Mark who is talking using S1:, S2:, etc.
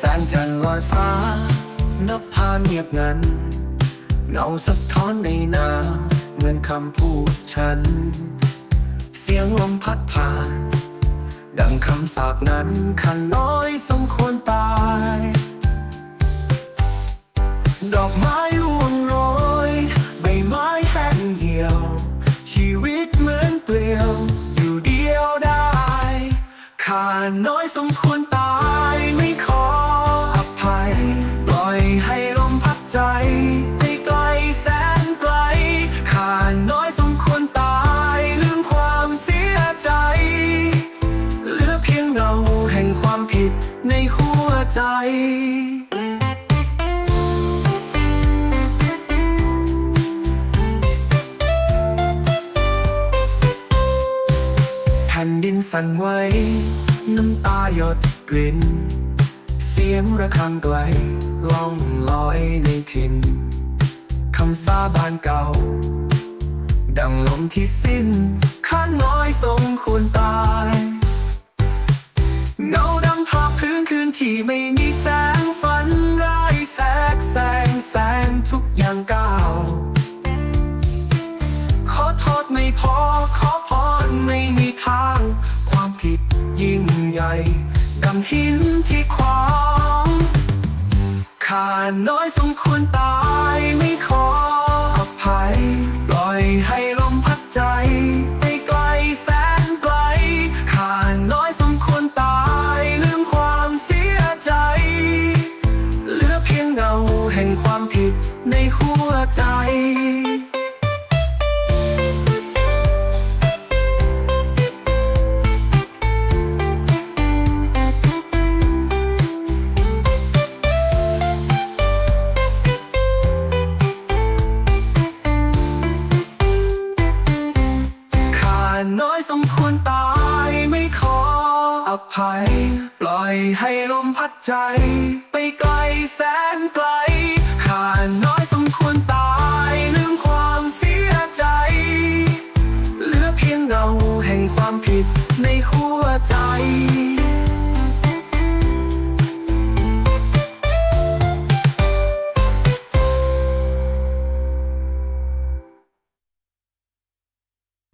S1: แสงจันทร์ลอยฟ้า นับพาเงียบงัน เงาสะท้อนในนาเหมือนคำพูดฉัน เสียงลมพัดผ่าน ดังคำสาปนั้นข้าน้อยสมควรตาย ดอกไม้ร่วงโรยใบไม้แห้งเหี่ยว ชีวิตเหมือนเปลี่ยว อยู่เดียวได้ข้าน้อยสมควรตายไม่ขอ ในหัวใจแผ่นดินสั่นไหวน้ำตาหยดกลิ่น เสียงระฆังไกลล่องลอยในถิ่นคำสาบานเก่า ดังลมที่สิ้นข้าน้อยสมควรตาย ที่ไม่มีแสงฝันร้ายแสกแสงแสงทุกอย่างก้าวขอโทษไม่พอขอพรไม่มีทาง ความผิดยิ่งใหญ่ดังหินที่ขวางข้าน้อยสมควรตายไม่ขอ วใจ ข้าน้อยสมควรตายไม่ขออภัย ปล่อยให้ลมพัดใจ ไปไกลแสนไกล ใจ